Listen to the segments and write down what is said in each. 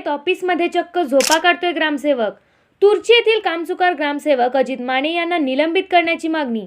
ऑफिसमध्ये चक्क झोपा काढतोय ग्रामसेवक. तुर्ची येथील कामचुकार ग्रामसेवक अजित माने यांना निलंबित करण्याची मागणी.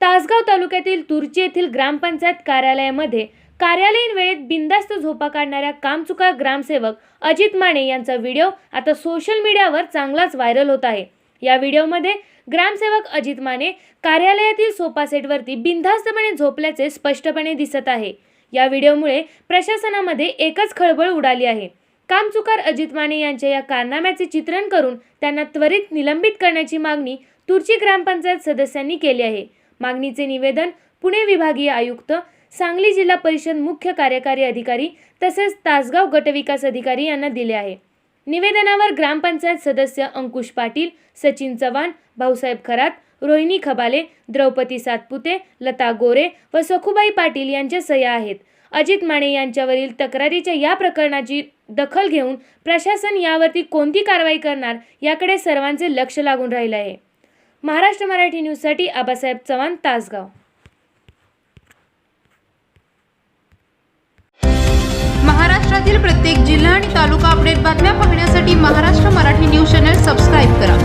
तासगाव तालुक्यातील तुर्ची येथील ग्रामपंचायत कार्यालयामध्ये कार्यालयीन वेळेत बिंदास्त झोपा काढणाऱ्या कामचुकार ग्रामसेवक अजित माने यांचा व्हिडिओ आता सोशल मीडियावर चांगलाच व्हायरल होत आहे. या व्हिडिओमध्ये ग्रामसेवक अजित माने कार्यालयातील सोफा सेटवरती बिनधास्तपणे झोपल्याचे स्पष्टपणे दिसत आहे. या व्हिडिओमुळे प्रशासनामध्ये एकच खळबळ उडाली आहे. कामचुकार अजित माने यांच्या या कारनाम्याचे चित्रण करून त्यांना त्वरित निलंबित करण्याची मागणी तुर्ची ग्रामपंचायत सदस्यांनी केली आहे. मागणीचे निवेदन पुणे विभागीय आयुक्त सांगली जिल्हा परिषद मुख्य कार्यकारी अधिकारी तसेच तासगाव गटविकास अधिकारी यांना दिले आहे. निवेदनावर ग्रामपंचायत सदस्य अंकुश पाटील सचिन चव्हाण भाऊसाहेब खरात रोहिणी खबाले द्रौपदी सातपुते लता गोरे व सखुबाई पाटील यांच्या सह्या आहेत. अजित माने यांच्यावरील तक्रारीच्या या प्रकरणाची दखल घेऊन प्रशासन यावरती कोणती कारवाई करणार याकडे सर्वांचे लक्ष लागून राहिले आहे. महाराष्ट्र मराठी न्यूजसाठी आबासाहेब चव्हाण तासगाव. महाराष्ट्रातील प्रत्येक जिल्हा आणि तालुका अपडेट बातम्या पाहण्यासाठी Maharashtra Marathi news channel subscribe करा.